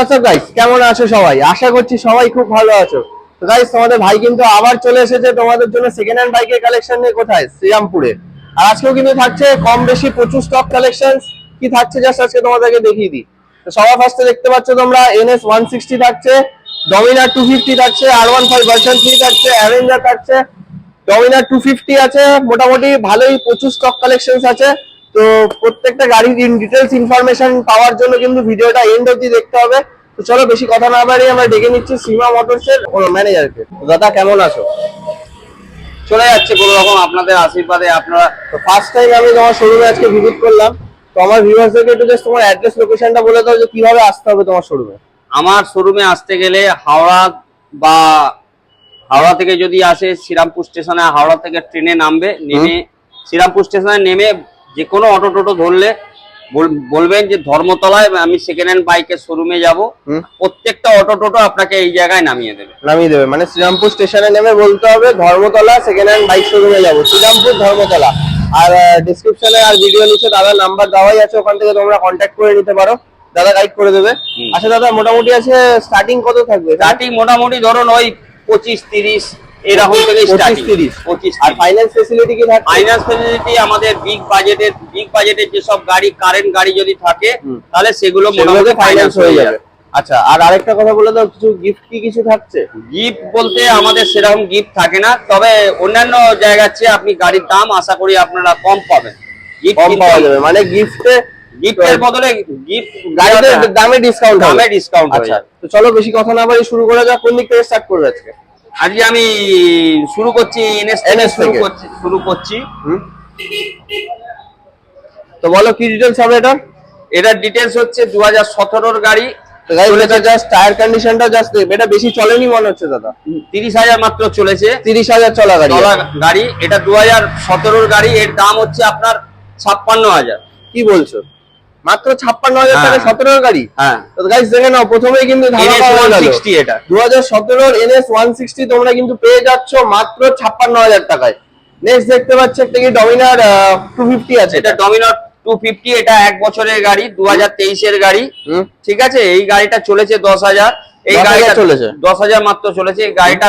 WhatsApp guys কেমন আছো সবাই? আশা করছি সবাই খুব ভালো আছো। তো গাইস তোমাদের ভাই কিন্তু আবার চলে এসেছে তোমাদের জন্য সেকেন্ড হ্যান্ড বাইকের কালেকশন নিয়ে কোথায়? শ্রীরামপুরে। আর আজকেও কিন্তু থাকছে কম বেশি প্রচুর স্টক কালেকশন কি থাকছে জাস্ট আজকে তোমাদেরকে দেখিয়ে দিই। তো সবার ফার্স্টে দেখতে পাচ্ছ তোমরা এনএস ওয়ান সিক্সটি থাকছে ডমিনার টু ফিফটি থাকছে R one five version three থাকছে অ্যাভেঞ্জার থাকছে ডমিনার টু ফিফটি আছে, মোটামুটি ভালোই প্রচুর স্টক কালেকশন আছে। তো প্রত্যেকটা গাড়ির ইন ডিটেলস ইনফরমেশন পাওয়ার জন্য কিন্তু ভিডিওটা এন্ড অব্দি দেখতে হবে। তো চলো বেশি কথা না বাড়িয়ে আমরা ডেকে নিচ্ছি সীমা মোটরস এর ম্যানেজারকে দাদা কেমন আছো? চলে যাচ্ছে কোনো রকম আপনাদের আশীর্বাদে। আপনারা তো ফার্স্ট টাইম আমি তোমার শোরুমে আজকে ভিজিট করলাম। তো আমার ভিউয়ার্সদেরকে একটু জাস্ট তোমার অ্যাড্রেস লোকেশনটা বলে দাও যে কীভাবে আসতে হবে তোমার শোরুমে আমার শোরুমে আসতে গেলে হাওড়া বা হাওড়া থেকে যদি আসে শ্রীরামপুর স্টেশনে হাওড়া থেকে ট্রেনে নামবে নেমে শ্রীরামপুর স্টেশনে নেমে যে কোনো অটো টোটো ধরলে বলবেন যে ধর্মতলায় আমি সেকেন্ড হ্যান্ড বাইকের শোরুমে যাব। প্রত্যেকটা অটো টোটো আপনাকে এই জায়গায় নামিয়ে দেবে। নামিয়ে দেবে। মানে শ্রীরামপুর স্টেশনে নেমে বলতে হবে ধর্মতলা সেকেন্ড হ্যান্ড বাইক শোরুমে যাব। শ্রীরামপুর ধর্মতলা। আর ডিসক্রিপশনে আর ভিডিও নিচে দাদার নাম্বার দেওয়াই আছে ওখান থেকে তোমরা কন্ট্যাক্ট করে নিতে পারো। দাদা গাইড করে দেবে। আচ্ছা দাদা মোটামুটি আছে স্টার্টিং কত থাকবে? স্টার্টিং মোটামুটি ধরুন ওই পঁচিশ তিরিশ এরকম থেকে পঁচিশ স্টার্টিং তিরিশ। পঁচিশ আর ফাইন্যান্স ফেসিলিটি কি থাকবে ফাইন্যান্স ফেসিলিটি আমাদের বিগ বাজেটের বিগ বাজেটের যেসব গাড়ি কারেন্ট গাড়ি যদি থাকে তাহলে সেগুলো মোটামুটি ফাইন্যান্স হয়ে যাবে। আচ্ছা আর আরেকটা কথা বলে দাও কিছু গিফট কি কিছু থাকছে? গিফট বলতে আমাদের সেরকম গিফট থাকে না তবে অন্যান্য জায়গার চেয়ে আপনি গাড়ির দাম আশা করি আপনারা কম পাবেন। কম পাওয়া যাবে মানে গিফটে গিফটের বদলে গিফট দামে ডিসকাউন্ট দামে হবে। ডিসকাউন্ট আচ্ছা তো চলো বেশি কথা না বাড়ি শুরু করা যাক কোন দিক থেকে স্টার্ট করবে আজকে? আজকে আমি শুরু করছি এনএস থেকে শুরু করছি শুরু করছি। তো বলো কি ডিটেলস হবে এটা এটার ডিটেলস হচ্ছে দু হাজার সতেরোর গাড়ি। টায়ার কন্ডিশনটা জাস্ট এটা বেশি চলেনি মনে হচ্ছে দাদা। তিরিশ হাজার মাত্র চলেছে। তিরিশ হাজার চলা গাড়ি। গাড়ি। এটা দু হাজার সতেরোর গাড়ি। এর দাম হচ্ছে আপনার ছাপ্পান্ন হাজার। কি বলছো? মাত্র ছাপ্পান্ন হাজার হ্যাঁ। টাকা সতেরোর গাড়ি। হ্যাঁ। গাইস দেখে নাও প্রথমেই কিন্তু এটা। দু হাজার সতেরোর এনএস ওয়ান সিক্সটি তোমরা কিন্তু পেয়ে যাচ্ছ মাত্র ছাপ্পান্ন হাজার টাকায়। নেক্সট দেখতে পাচ্ছ একটা কি ডমিনার টু ফিফটি আছে। এটা ডমিনর টু ফিফটি এটা এক বছরের গাড়ি দু হাজার তেইশের গাড়ি। ঠিক আছে? এই গাড়িটা চলেছে দশ হাজার। এই গাড়িটা চলেছে। দশ হাজার মাত্র চলেছে। এই গাড়িটা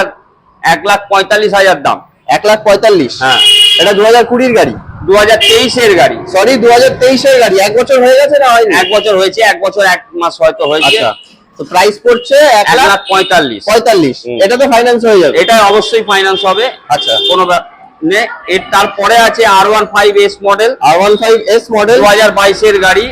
এক লাখ পঁয়তাল্লিশ হাজার দাম। এক লাখ পঁয়তাল্লিশ। হ্যাঁ। এটা দু হাজার কুড়ির গাড়ি। দু হাজার তেইশের গাড়ি। সরি দু হাজার তেইশের গাড়ি। এক বছর হয়ে গেছে না হয়নি? এক বছর হয়েছে এক বছর এক মাস হয়তো হয়েছে। আচ্ছা। তো প্রাইস পড়ছে এক লাখ পঁয়তাল্লিশ। পঁয়তাল্লিশ। এটা তো ফাইন্যান্স হয়ে যাবে। এটা অবশ্যই ফাইন্যান্স হবে। আচ্ছা। কোনো এর তারপরে আছে R one five S model R one five S model দু হাজার বাইশের গাড়ি।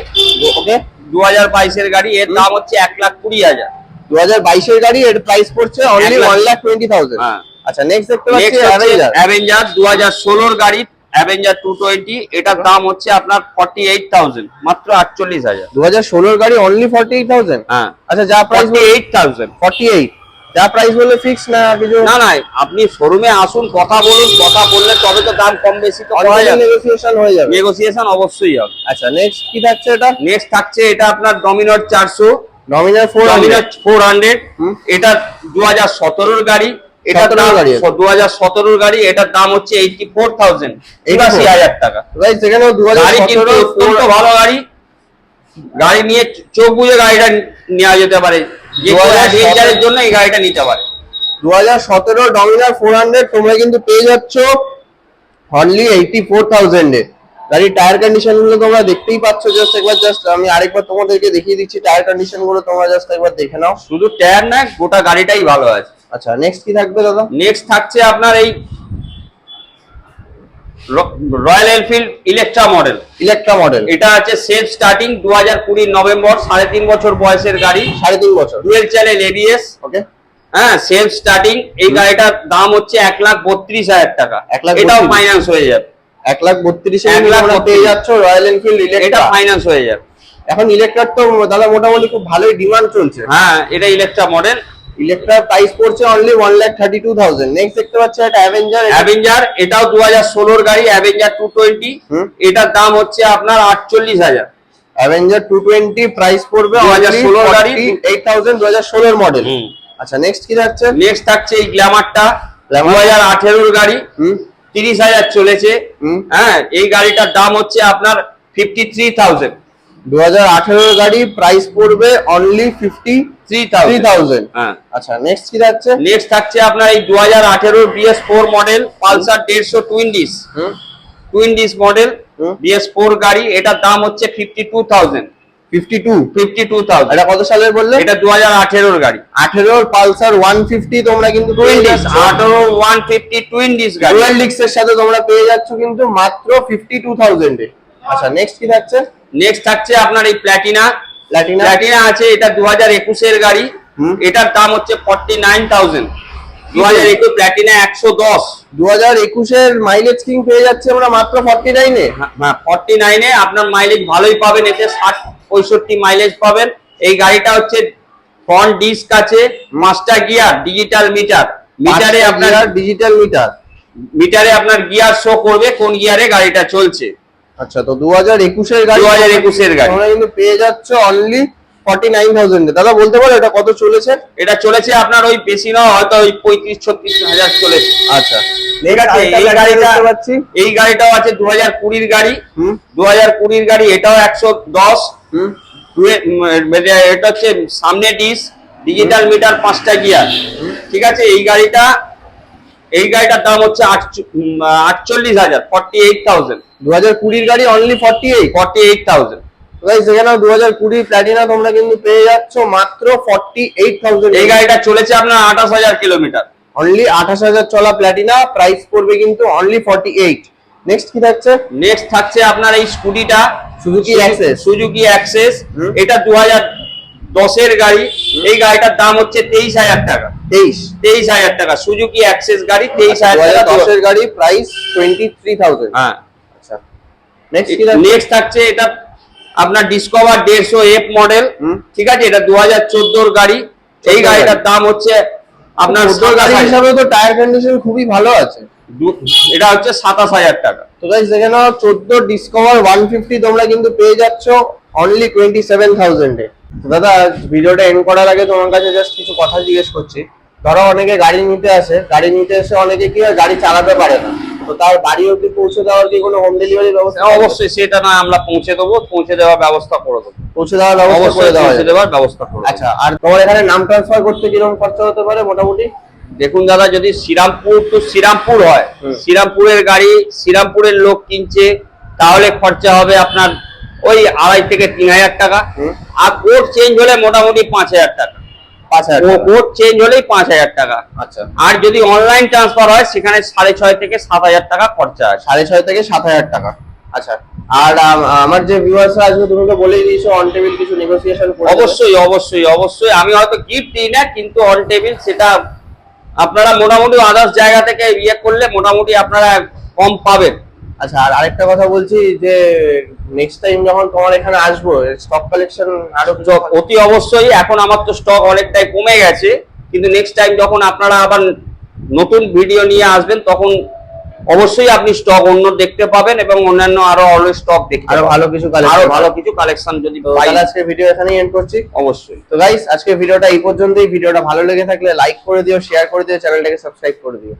ওকে দু হাজার বাইশের গাড়ি এর দাম হচ্ছে এক লাখ কুড়ি হাজার। দু হাজার বাইশের গাড়ি এর প্রাইস পড়ছে only one lakh. Twenty thousand হ্যাঁ। আচ্ছা নেক্সট দেখতে পাচ্ছি অ্যাভেঞ্জার অ্যাভেঞ্জার দু হাজার ষোলোর গাড়ি। অ্যাভেঞ্জার টু টোয়েন্টি এটার দাম হচ্ছে আপনার ফর্টি এইট থাউজেন্ড মাত্র আটচল্লিশ হাজার। দু হাজার ষোলোর গাড়ি অনলি ফর্টি এইট থাউজেন্ড হ্যাঁ। আচ্ছা যা price eight thousand forty eight যা প্রাইস বললে ফিক্স না কিছু? না না আপনি শোরুমে আসুন কথা বলুন কথা বললে তবে তো দাম কম বেশি তো করা যাবে। নেগোসিয়েশন হয়ে যাবে। নেগোসিয়েশন অবশ্যই হবে। আচ্ছা নেক্সট কি থাকছে এটা? নেক্সট থাকছে এটা আপনার ডমিনর চারশো। Nominal four Dominar four hundred. এটা দু হাজার সতেরোর গাড়ি এটার 17 দাম গাড়ি। দু হাজার সতেরোর গাড়ি এটার দাম হচ্ছে এইটি ফোর থাউজেন্ড একাশি হাজার টাকা। সেখানে দু হাজার গাড়ি ভালো গাড়ি। গাড়ি নিয়ে চোখ বুঝে গাড়িটা নেওয়া যেতে পারে। যে কোনো 2017 অ্যাডভেঞ্চারের জন্য এই গাড়িটা নিতে পারে। দু হাজার সতেরো ডমিনার ফোর হান্ড্রেড তোমরা কিন্তু পেয়ে যাচ্ছ অনলি এইটি ফোর থাউজেন্ডে গাড়ির টায়ার কন্ডিশনগুলো তোমরা দেখতেই পাচ্ছ। জাস্ট একবার জাস্ট আমি আরেকবার তোমাদেরকে দেখিয়ে দিচ্ছি টায়ার কন্ডিশনগুলো তোমরা জাস্ট একবার দেখে নাও। শুধু টায়ার না গোটা গাড়িটাই ভালো আছে। আচ্ছা নেক্সট কি থাকবে দাদা? নেক্সট থাকছে আপনার এই Royal Enfield Electra model Electra model এটা আছে সেলফ স্টার্টিং দু হাজার কুড়ির নভেম্বর সাড়ে তিন বছর বয়সের গাড়ি। সাড়ে তিন বছর। ডুয়েল চ্যানেল এবিএস ওকে হ্যাঁ সেলফ স্টার্টিং এই গাড়িটার দাম হচ্ছে এক লাখ বত্রিশ হাজার টাকা। এক লাখ এটাও ফাইন্যান্স হয়ে যাবে। এক লাখ বত্রিশে এক লাখ পেয়ে 32 যাচ্ছ রয়্যাল এনফিল্ড এটা ফাইন্যান্স হয়ে যাবে। এখন ইলেকট্রার তো দাদা মোটামুটি খুব ভালোই ডিমান্ড চলছে। হ্যাঁ এটা ইলেকট্রা মডেল ইলেকট্রার প্রাইস পড়ছে only one lakh thirty two thousand next দেখতে পাচ্ছি একটা অ্যাভেঞ্জার অ্যাভেঞ্জার এটাও দু হাজার ষোলোর গাড়ি অ্যাভেঞ্জার টু টোয়েন্টি। এটার দাম হচ্ছে আপনার আটচল্লিশ হাজার। অ্যাভেঞ্জার টু টোয়েন্টি প্রাইস পড়বে 2016 গাড়ি। এইট থাউজেন্ড দু হাজার ষোলোর মডেল আচ্ছা নেক্সট কি থাকছে? নেক্সট থাকছে এই গ্ল্যামারটা দু হাজার আঠেরোর গাড়ি। তিরিশ হাজার চলেছে। হ্যাঁ এই গাড়িটার দাম হচ্ছে আপনার ফিফটি থ্রি থাউজেন্ড দু হাজার আঠেরোর গাড়ি প্রাইস পড়বে অনলি ফিফটি থ্রি থাউজেন্ড হ্যাঁ। আচ্ছা নেক্সট কি যাচ্ছে নেক্সট থাকছে আপনার এই দু হাজার আঠেরোর বিএস ফোর মডেল পালসার দেড়শো twin disc twin disc model. BS four গাড়ি এটার দাম হচ্ছে fifty two thousand fifty two fifty two thousand এটা কত সালের বললে এটা দু হাজার আঠেরোর গাড়ি। আঠেরোর পালসার ওয়ান ফিফটি তোমরা কিন্তু আঠেরো ওয়ান ফিফটি টুইন ডিস গাড়ি। সাথে তোমরা পেয়ে যাচ্ছ কিন্তু মাত্র ফিফটি টু থাউজেন্ডে আচ্ছা নেক্সট কি থাকছে? নেক্সট থাকছে আপনার এই প্ল্যাটিনা প্ল্যাটিনা প্ল্যাটিনা আছে এটা দু হাজার একুশের গাড়ি। এটার দাম হচ্ছে ফর্টি নাইন থাউজেন্ড দু হাজার একুশ প্ল্যাটিনা একশো দশ। দু হাজার একুশের মাইলেজ কিং পেয়ে যাচ্ছে আমরা মাত্র ফর্টি নাইনে হ্যাঁ ফর্টি নাইনে আপনার মাইলেজ ভালোই পাবেন এতে ষাট পঁয়ষট্টি মাইলেজ পাবেন। এই গাড়িটা হচ্ছে ফ্রন্ট ডিস্ক আছে মাস্টার গিয়ার ডিজিটাল মিটার মিটারে আপনার ডিজিটাল মিটার মিটারে আপনার গিয়ার শো করবে কোন গিয়ারে গাড়িটা চলছে। আচ্ছা তো দু হাজার একুশের গাড়ি দু হাজার একুশের গাড়ি। তোমরা কিন্তু পেয়ে যাচ্ছ অনলি ফর্টি নাইন থাউজেন্ডে দাদা বলতে পারো এটা কত চলেছে? এটা চলেছে আপনার ওই বেশি না হয়তো ওই পঁয়ত্রিশ ছত্রিশ হাজার চলেছে। আচ্ছা। ঠিক আছে এই গাড়িটা এই গাড়িটাও আছে দু হাজার কুড়ির গাড়ি। দু হাজার কুড়ির গাড়ি এটাও একশো দশ। হুম। এটা এটা হচ্ছে সামনে ডিস ডিজিটাল মিটার পাঁচটা গিয়ার। ঠিক আছে এই গাড়িটা এই গাড়িটার দাম হচ্ছে আটচ- আটচল্লিশ হাজার ফর্টি এইট থাউজেন্ড দু হাজার কুড়ির গাড়ি only forty eight forty eight thousand guys দু হাজার কুড়ির প্ল্যাটিনা তোমরা কিন্তু পেয়ে যাচ্ছ মাত্র ফর্টি এইট থাউজেন্ড এই গাড়িটা চলেছে আপনার আঠাশ হাজার কিলোমিটার। অনলি আঠাশ হাজার চলা প্ল্যাটিনা প্রাইস পড়বে কিন্তু অনলি ফর্টি এইট নেক্সট কি থাকছে? নেক্সট থাকছে আপনার এই স্কুটিটা Suzuki Access। সুজুকি অ্যাক্সেস এটা দু হাজার দশের গাড়ি এই গাড়িটার দাম হচ্ছে তেইশ হাজার টাকা। তেইশ। তেইশ হাজার টাকা সুজুকি অ্যাক্সেস গাড়ি তেইশ হাজার টাকা দশের গাড়ি প্রাইস টোয়েন্টি থ্রি থাউজেন্ড হ্যাঁ। আচ্ছা নেক্সট থাকছে? নেক্সট থাকছে এটা আপনার ডিসকভার দেড়শো এফ মডেল। ঠিক আছে এটা দু হাজার চোদ্দোর গাড়ি। এই গাড়িটার দাম হচ্ছে আপনার আপনার গাড়ি হিসাবে তো টায়ার কন্ডিশন খুবই ভালো আছে। এটা হচ্ছে সাতাশ হাজার টাকা। তো গাইস দেখে নাও চোদ্দ ডিসকভার ওয়ান ফিফটি তোমরা কিন্তু পেয়ে যাচ্ছ অনলি টোয়েন্টি সেভেন থাউজেন্ডে দাদা ভিডিওটা এন্ড করার আগে তোমার কাছে জাস্ট কিছু কথা জিজ্ঞেস করছি। ধরো অনেকে গাড়ি নিতে আসে গাড়ি নিতে এসে অনেকে কি হয় গাড়ি চালাতে পারে না। তো তার বাড়ি অব্দি পৌঁছে দেওয়ার কি কোনো হোম ডেলিভারি ব্যবস্থা হ্যাঁ, অবশ্যই সেটা না আমরা পৌঁছে দেবো পৌঁছে দেওয়ার ব্যবস্থা করে দেবো। পৌঁছে দেওয়ার ব্যবস্থা করে দেওয়া পৌঁছে দেওয়ার ব্যবস্থা করে আচ্ছা আর তোমার এখানে নাম ট্রান্সফার করতে কীরকম খরচা হতে পারে মোটামুটি? দেখুন দাদা যদি শ্রীরামপুর টু শ্রীরামপুর হয় শ্রীরামপুরের গাড়ি শ্রীরামপুরের লোক কিনছে তাহলে খরচা হবে আপনার ওই আড়াই থেকে তিন হাজার টাকা। আর কোড চেঞ্জ হলে মোটামুটি পাঁচ হাজার টাকা। পাঁচ হাজার চেঞ্জ হলেই পাঁচ হাজার টাকা। আচ্ছা। আর যদি অনলাইন ট্রান্সফার হয় সেখানে সাড়ে ছয় থেকে সাত হাজার টাকা খরচা আছে। সাড়ে ছয় থেকে সাত হাজার টাকা। আচ্ছা। আর আমার যে ভিউয়ার্সরা আসবে তুমি তো বলেই দিয়েছ অন টেবিল কিছু নেগোসিয়েশন অবশ্যই অবশ্যই অবশ্যই। আমি হয়তো গিফট দিই না কিন্তু অন টেবিল সেটা আপনারা মোটামুটি আদার্স জায়গা থেকে ইয়ে করলে মোটামুটি আপনারা কম পাবেন। আচ্ছা আর আরেকটা কথা বলছি যে নেক্সট টাইম যখন তোমার এখানে আসব স্টক কালেকশন আরও অতি অবশ্যই এখন আমার তো স্টক অনেকটাই কমে গেছে কিন্তু নেক্সট টাইম যখন আপনারা আবার নতুন ভিডিও নিয়ে আসবেন তখন অবশ্যই আপনি স্টক অন্য দেখতে পাবেন এবং অন্যান্য আরও অলওয়েজ স্টক দেখতে আরও ভালো কিছু আরও ভালো কিছু কালেকশন যদি পাই আজকে ভিডিও এখানেই এন্ড করছি। অবশ্যই। তো গাইস আজকে ভিডিওটা এই পর্যন্তই। ভিডিওটা ভালো লেগে থাকলে লাইক করে দিও শেয়ার করে দিও চ্যানেলটাকে সাবস্ক্রাইব করে দিও।